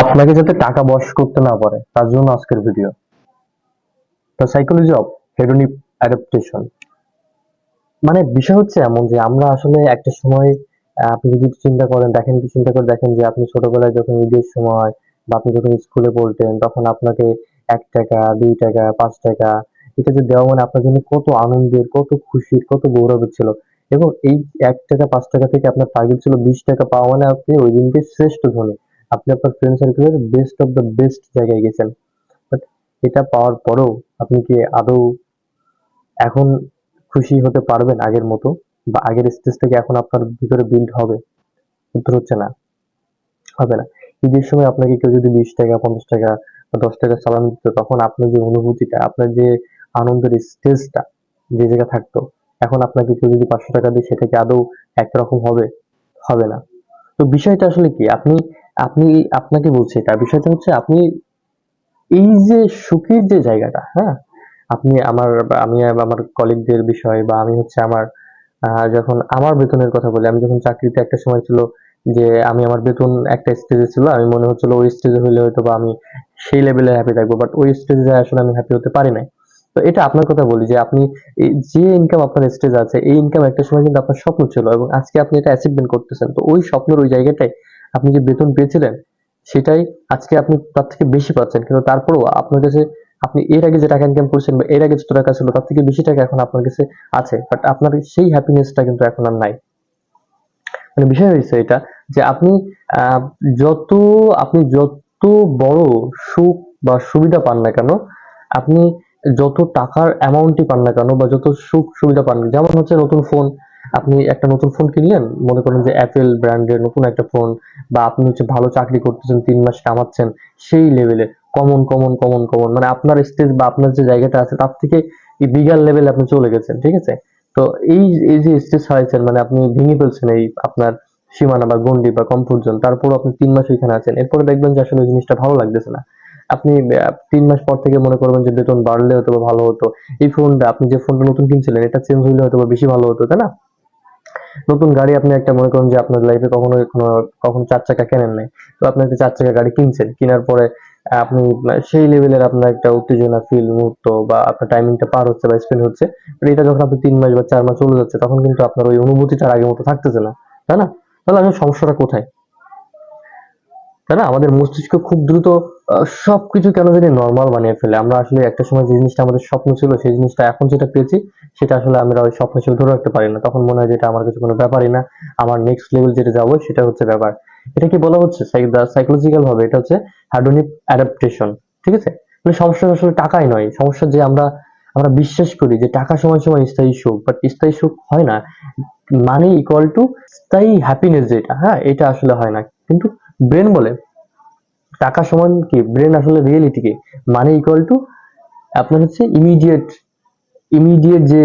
আপনাকে যাতে টাকা বশ করতে না পারে, তার জন্য আজকের ভিডিও তো সাইকোলজি অফ হেডোনিক অ্যাডাপ্টেশন মানে বিষয় হচ্ছে এমন যে আমরা আসলে একটা সময় আপনি যদি চিন্তা করেন, দেখেন কি চিন্তা করে দেখেন যে আপনি ছোটবেলায় যখন ঈদের সময় বা আপনি যখন স্কুলে পড়তেন, তখন আপনাকে এক টাকা, দুই টাকা, পাঁচ টাকা, এটা যে দেওয়া মানে আপনার জন্য কত আনন্দের, কত খুশির, কত গৌরবের ছিল। এবং এই এক টাকা, পাঁচ টাকা থেকে আপনার টার্গেট ছিল বিশ টাকা পাওয়া মানে আপনি ওই দিনকে শ্রেষ্ঠ ধনী। আপনি আপনার ফ্রেন্ড সার্কেলের বেস্ট অফ দ্য বেস্ট জায়গায় গেছেন। বাট এটা পাওয়ার পরেও আপনি কি আদৌ এখন খুশি হতে পারবেন আগের মতো? বা আগের স্টেজ থেকে এখন আপনার ভিতরে বিল্ড হবে? উত্তর হচ্ছে না। হবে না। ঈদের সময় আপনাকে কেউ যদি বিশ টাকা, পঞ্চাশ টাকা দশ টাকা সালাম দিত, তখন আপনার যে অনুভূতিটা, আপনার যে আনন্দের স্টেজটা যে জায়গা থাকতো, এখন আপনাকে কেউ যদি পাঁচশো টাকা দিয়ে সেটাকে আদৌ একরকম হবে? হবে না। তো বিষয়টা আসলে কি? আপনি আপনি, আপনাকে বলছি এটা। বিষয়টা হচ্ছে আপনি এই যে সুখের যে জায়গাটা হ্যাঁ? আপনি আমার, আমি আমার কলিগদের বিষয় বা আমি হচ্ছে আমার যখন আমার বেতনের কথা বলি, আমি যখন চাকরিতে একটা সময় ছিল যে আমি আমার বেতন একটা স্টেজে ছিল, আমি মনে হচ্ছিল ওই স্টেজে হইলে হয়তো বা আমি সেই লেভেলে হ্যাপি থাকব বাট ওই স্টেজে আসলে আমি হ্যাপি হতে পারি নাই। তো এটা আপনার কথা বলি যে আপনি যে ইনকাম আপনার স্টেজ আছে, এই ইনকাম একটা সময় কিন্তু আপনার স্বপ্ন ছিল এবং আজকে আপনি এটা অ্যাচিভমেন্ট করতেছেন। তো ওই স্বপ্নের ওই জায়গাটায় আপনি যে বেতন পেয়েছিলেন, সেটাই আজকে আপনি তার থেকে বেশি পাচ্ছেন। কিন্তু তারপরেও আপনার কাছে, আপনি এর আগে যে টাকা ইনকাম করছেন বা এর আগে যত টাকা ছিল, তার থেকে বেশি টাকা এখন আপনার কাছে আছে। বাট আপনার সেই হ্যাপিনেসটা কিন্তু এখন আর নাই। মানে বিষয় হয়েছে এটা যে আপনি যত আপনি যত বড় সুখ বা সুবিধা পান না কেন, আপনি যত টাকার অ্যামাউন্টই পান না কেন বা যত সুখ সুবিধা পান যেমন হচ্ছে নতুন ফোন আপনি একটা নতুন ফোন কিনলেন, মনে করেন যে অ্যাপেল ব্র্যান্ডের নতুন একটা ফোন বা আপনি হচ্ছে ভালো চাকরি করতেছেন, তিন মাস কামাচ্ছেন, সেই লেভেলে কমন কমন কমন কমন মানে আপনার স্টেজ বা আপনার যে জায়গাটা আছে, তার থেকে বিগার লেভেলে আপনি চলে গেছেন, ঠিক আছে? তো এই এই যে স্টেজ হারাইছেন মানে আপনি ভেঙে ফেলছেন এই আপনার সীমানা বা গন্ডি বা কমফোর্ট জোন তারপর আপনি তিন মাস ওইখানে আছেন, এরপরে দেখবেন যে আসলে জিনিসটা ভালো লাগতেছে না। আপনি তিন মাস পর থেকে মনে করবেন যে বেতন বাড়লে হয়তো ভালো হতো, এই ফোনটা আপনি যে ফোনটা নতুন কিনছিলেন, এটা চেঞ্জ হইলে হয়তো বেশি ভালো হতো, তাই না? নতুন গাড়ি আপনি একটা মনে করেন যে আপনার লাইফে কখনো কোনো, কখনো চার চাকা কেনেন নাই। তো আপনি একটা চার চাকা গাড়ি কিনছেন, কেনার পরে আপনি সেই লেভেলের আপনার একটা উত্তেজনা ফিল মুহূর্ত বা আপনার টাইমিংটা পার হচ্ছে বা স্পেন্ড হচ্ছে। এটা যখন আপনি তিন মাস বা চার মাস চলে যাচ্ছে, তখন কিন্তু আপনার ওই অনুভূতিটা আগে মতো থাকতেছে না। তাই না? তাহলে আসলে সমস্যাটা কোথায়? তাই না, আমাদের মস্তিষ্ক খুব দ্রুত সবকিছু কেন জানি নর্মাল বানিয়ে ফেলে। আমরা আসলে একটা সময় যে জিনিসটা আমাদের স্বপ্ন ছিল, সেই জিনিসটা এখন যেটা পেয়েছি, সেটা আসলে আমরা ওই স্বপ্ন হিসেবে ধরে রাখতে পারি না। তখন মনে হয় যে এটা আমার কাছে কোনো ব্যাপারই না। আমার নেক্সট লেভেল যেটা যাব, সেটা হচ্ছে ব্যাপার। এটা কি বলা হচ্ছে? সাইকোলজিক্যাল ভাবে এটা হচ্ছে হ্যাডোনিক অ্যাডাপ্টেশন ঠিক আছে? মানে সমস্যা আসলে টাকাই নয়। সমস্যা যে আমরা আমরা বিশ্বাস করি যে টাকা সময় সময় স্থায়ী সুখ বাট স্থায়ী সুখ হয় না। মানি ইকুয়াল টু স্থায়ী হ্যাপিনেস যেটা হ্যাঁ এটা আসলে হয় না। কিন্তু ব্রেন বলে, টাকা সমান কি? ব্রেন আসলে রিয়েলিটি কি? মানি ইকুয়াল টু আপনার হচ্ছে ইমিডিয়েট ইমিডিয়েট যে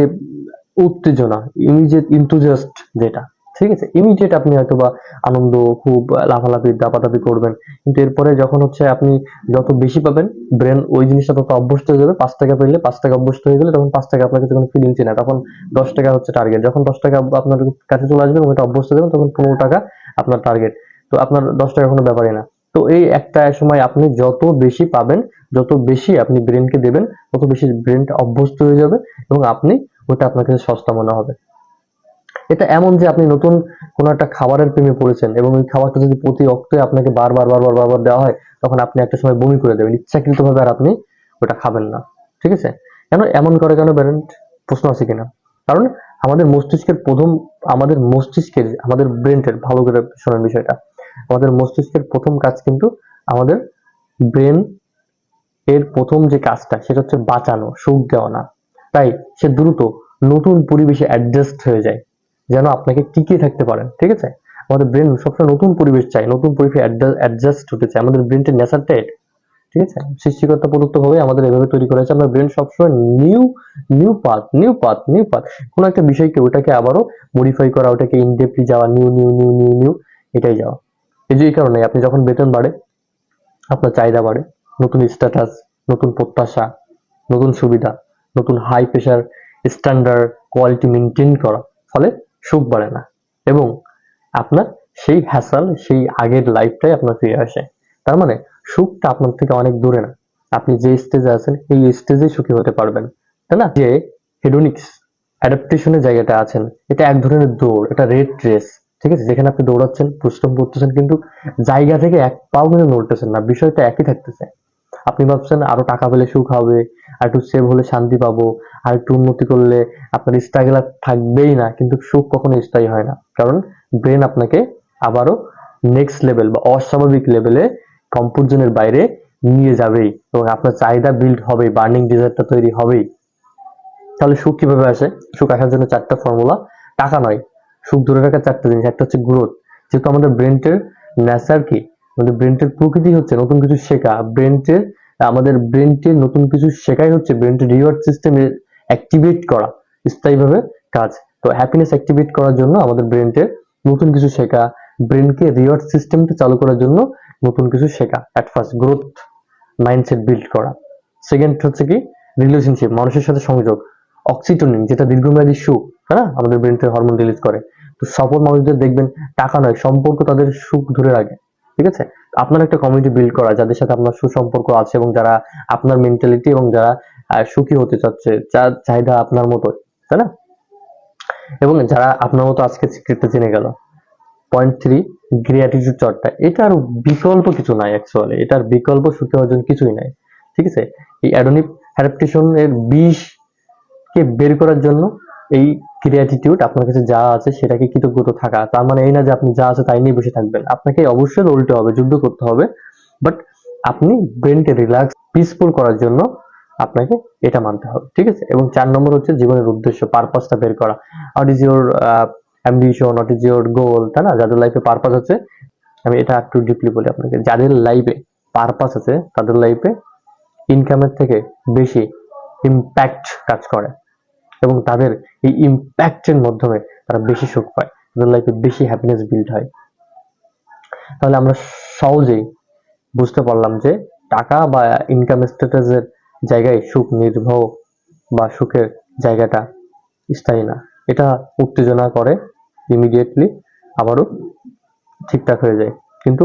উত্তেজনা ইমিডিয়েট ইন্থুজিয়াস্ট যেটা, ঠিক আছে? ইমিডিয়েট আপনি হয়তো বা আনন্দ, খুব লাফালাফি, দাপাদাপি করবেন, কিন্তু এরপরে যখন হচ্ছে আপনি যত বেশি পাবেন ব্রেন ওই জিনিসটা তত অভ্যস্ত হয়ে যাবে। পাঁচ টাকা পেলে পাঁচ টাকা অভ্যস্ত হয়ে গেলে তখন পাঁচ টাকা আপনার কাছে কোনো ফিলিংস না। তখন দশ টাকা হচ্ছে টার্গেট যখন দশ টাকা আপনার কাছে চলে আসবে এটা অভ্যস্ত হয়ে যাবেন তখন পনেরো টাকা আপনার টার্গেট তো আপনার দশ টাকা কোনো ব্যাপারই না। তো এই একটা সময় আপনি যত বেশি পাবেন, যত বেশি আপনি ব্রেনকে দেবেন, তত বেশি ব্রেনটা অভ্যস্ত হয়ে যাবে এবং আপনি ওটা আপনার কাছে সস্তা মনে হবে। এটা এমন যে আপনি নতুন কোনো একটা খাবারের প্রেমে পড়েছেন এবং ওই খাবারটা যদি প্রতি অক্টে আপনাকে বারবার বারবার বারবার দেওয়া হয়, তখন আপনি একটা সময় বমি করে দেবেন। ইচ্ছাকৃতভাবে আর আপনি ওটা খাবেন না। ঠিক আছে? কেন? এমন করে কেন ব্যারেন্ট প্রশ্ন আছে কিনা? কারণ আমাদের মস্তিষ্কের প্রথম, আমাদের মস্তিষ্কের, আমাদের ব্রেনটের ভালো করে শোনার বিষয়টা। আমাদের মস্তিষ্কের প্রথম কাজ কিন্তু আমাদের ব্রেন এর প্রথম যে কাজটা, সেটা হচ্ছে বাঁচানো, সুখ দেওয়া। না তাই সে দ্রুত নতুন পরিবেশে অ্যাডজাস্ট হয়ে যায়, যেন আপনাকে টিকিয়ে থাকতে পারেন, ঠিক আছে? আমাদের ব্রেন সবসময় নতুন পরিবেশ চাই নতুন পরিবেশে অ্যাডজাস্ট হতে চায়, আমাদের ব্রেনটের নেচারটা ঠিক আছে? সৃষ্টিকর্তা প্রদত্ত ভাবে আমাদের এভাবে তৈরি করেছে আমরা ব্রেন সবসময় new new path new path new path কোনো একটা বিষয়কে ওটাকে আবারও মডিফাই করা, ওটাকে ইনডেপলি যাওয়া new new new new new এটাই যাওয়া। এই যে এই কারণে আপনি যখন বেতন বাড়ে, আপনার চাহিদা বাড়ে, নতুন স্ট্যাটাস নতুন প্রত্যাশা, নতুন সুবিধা, নতুন high pressure standard quality maintain করা, ফলে সুখ বাড়ে না। এবং আপনার সেই হ্যাসাল সেই আগের লাইফটাই আপনার ফিরে আসে। তার মানে সুখটা আপনার থেকে অনেক দূরে না। আপনি যে স্টেজে আছেন, এই স্টেজেই সুখী হতে পারবেন। তাই না? যে হেডোনিক্স অ্যাডাপ্টেশনের জায়গাটা আছেন, এটা এক ধরনের দৌড়, এটা রেড রেস ঠিক আছে? যেখানে আপনি দৌড়াচ্ছেন, পরিশ্রম করতেছেন, কিন্তু জায়গা থেকে এক পাও কিন্তু নড়তেছেন না, বিষয়টা একই থাকতেছে। আপনি ভাবছেন আরও টাকা পেলে সুখ হবে, আর একটু সেভ হলে শান্তি পাবো, আর একটু উন্নতি করলে আপনার স্ট্রাগল আর থাকবেই না, কিন্তু সুখ কখনো স্থায়ী হয় না। কারণ ব্রেন আপনাকে আবারও নেক্সট লেভেল বা অস্বাভাবিক লেভেলে কমফোর্ট জোনের বাইরে নিয়ে যাবেই, এবং আপনার চাহিদা বিল্ড হবে বার্নিং ডিজায়ারটা তৈরি হবেই। তাহলে সুখ কীভাবে আসে? সুখ আসার জন্য চারটা ফর্মুলা টাকা নয় সুখ ধরে রাখার চারটা জিনিস। একটা হচ্ছে গ্রোথ যেহেতু আমাদের ব্রেনটের ন্যাচার কি? আমাদের ব্রেনটের প্রকৃতি হচ্ছে নতুন কিছু শেখা। ব্রেনটের আমাদের ব্রেনটের নতুন কিছু শেখাই হচ্ছে ব্রেনটের রিওয়ার্ড সিস্টেম অ্যাক্টিভেট করা, স্থায়ীভাবে কাজ। তো হ্যাপিনেস অ্যাক্টিভেট করার জন্য আমাদের ব্রেনটের নতুন কিছু শেখা ব্রেনকে রিওয়ার্ড সিস্টেমটা চালু করার জন্য নতুন কিছু শেখা at first growth mindset build করা। সেকেন্ড হচ্ছে কি রিলেশনশিপ মানুষের সাথে সংযোগ। অক্সিটোনিন যেটা দীর্ঘমেয়াদী সুখ না আমাদের ব্রেন থেকে হরমোন রিলিজ করে। তো সফল মানুষদের দেখবেন, টাকা নয়, সম্পর্ক তাদের সুখ ধরে রাখে, ঠিক আছে? আপনার একটা কমিউনিটি বিল্ড করা, যাদের সাথে আপনার সুসম্পর্ক আছে এবং যারা আপনার মেন্টালিটি এবং যারা সুখী হতে চাচ্ছে, যার চাহিদা আপনার মতো তাই না? এবং যারা আপনার মতো আজকে সিক্রেটটা জেনে গেল পয়েন্ট থ্রি গ্রিয়াটিটিউড চর্চা এটার বিকল্প কিছু নাই অ্যাকচুয়ালি এটার বিকল্প সুখী অর্জন কিছুই নাই, ঠিক আছে? এই অ্যাডোনিক অ্যাডাপ্টেশন এর বিষ কে বের করার জন্য এই ক্রিয়েটিটিউড আপনার কাছে যা আছে সেটাকে কৃতজ্ঞত থাকা। তার মানে এই না যে আপনি যা আছে তাই নিয়ে বসে থাকবেন। আপনাকে অবশ্যই লড়তে হবে, যুদ্ধ করতে হবে। বাট আপনি ব্রেনকে রিল্যাক্স পিসফুল করার জন্য আপনাকে এটা মানতে হবে, ঠিক আছে? এবং চার নম্বর হচ্ছে জীবনের উদ্দেশ্য পারপাসটা বের করা। What is your ambition what is your goal তাই না? যাদের লাইফে পারপাস আছে, আমি এটা একটু ডিপলি বলি আপনাকে। যাদের লাইফে পারপাস আছে, তাদের লাইফে ইনকামের থেকে বেশি ইম্প্যাক্ট কাজ করে। এবং তাদের এই ইম্প্যাক্টের মাধ্যমে তারা বেশি সুখ পায়। তাদের লাইফে বেশি হ্যাপিনেস বিল্ড হয়। তাহলে আমরা সহজেই বুঝতে পারলাম যে টাকা বা ইনকাম স্ট্যাটাসের জায়গায় সুখ নির্ভর বা সুখের জায়গাটা স্থায়ী না। এটা উত্তেজনা করে ইমিডিয়েটলি আবারও ঠিকঠাক হয়ে যায়। কিন্তু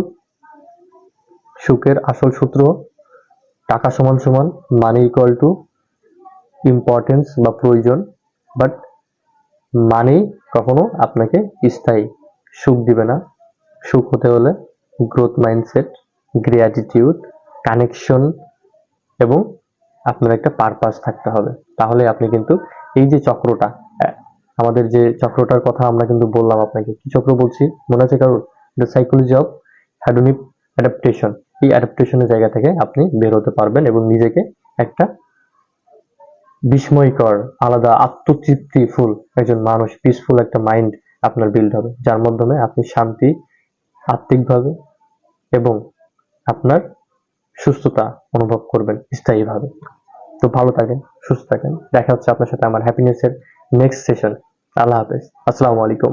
সুখের আসল সূত্র টাকা সমান সমান মানি ইকুয়াল টু ইম্পর্টেন্স বা প্রয়োজন বাট মানি কখনো আপনাকে স্থায়ী সুখ দিবে না। সুখ হতে হলে গ্রোথ মাইন্ডসেট গ্র্যাটিটিউড কানেকশন এবং আপনার একটা পারপাস থাকতে হবে। তাহলে আপনি কিন্তু এই যে চক্রটা আমাদের যে চক্রটার কথা আমরা কিন্তু বললাম আপনাকে। কি চক্র বলছি? মনে আছে কারণ the psychology of hedonic adaptation এই অ্যাডাপ্টেশনের জায়গা থেকে আপনি বের হতে পারবেন এবং নিজেকে একটা বিস্ময়কর, আলাদা আত্মতৃপ্তিফুল একজন মানুষ পিসফুল একটা মাইন্ড আপনার বিল্ড হবে। যার মাধ্যমে আপনি শান্তি, আত্মিকভাবে এবং আপনার সুস্থতা অনুভব করবেন স্থায়ীভাবে। তো ভালো থাকেন, সুস্থ থাকেন। দেখা হচ্ছে আপনার সাথে আমার হ্যাপিনেসের নেক্সট সেশন আল্লাহ হাফেজ। আসসালামু আলাইকুম।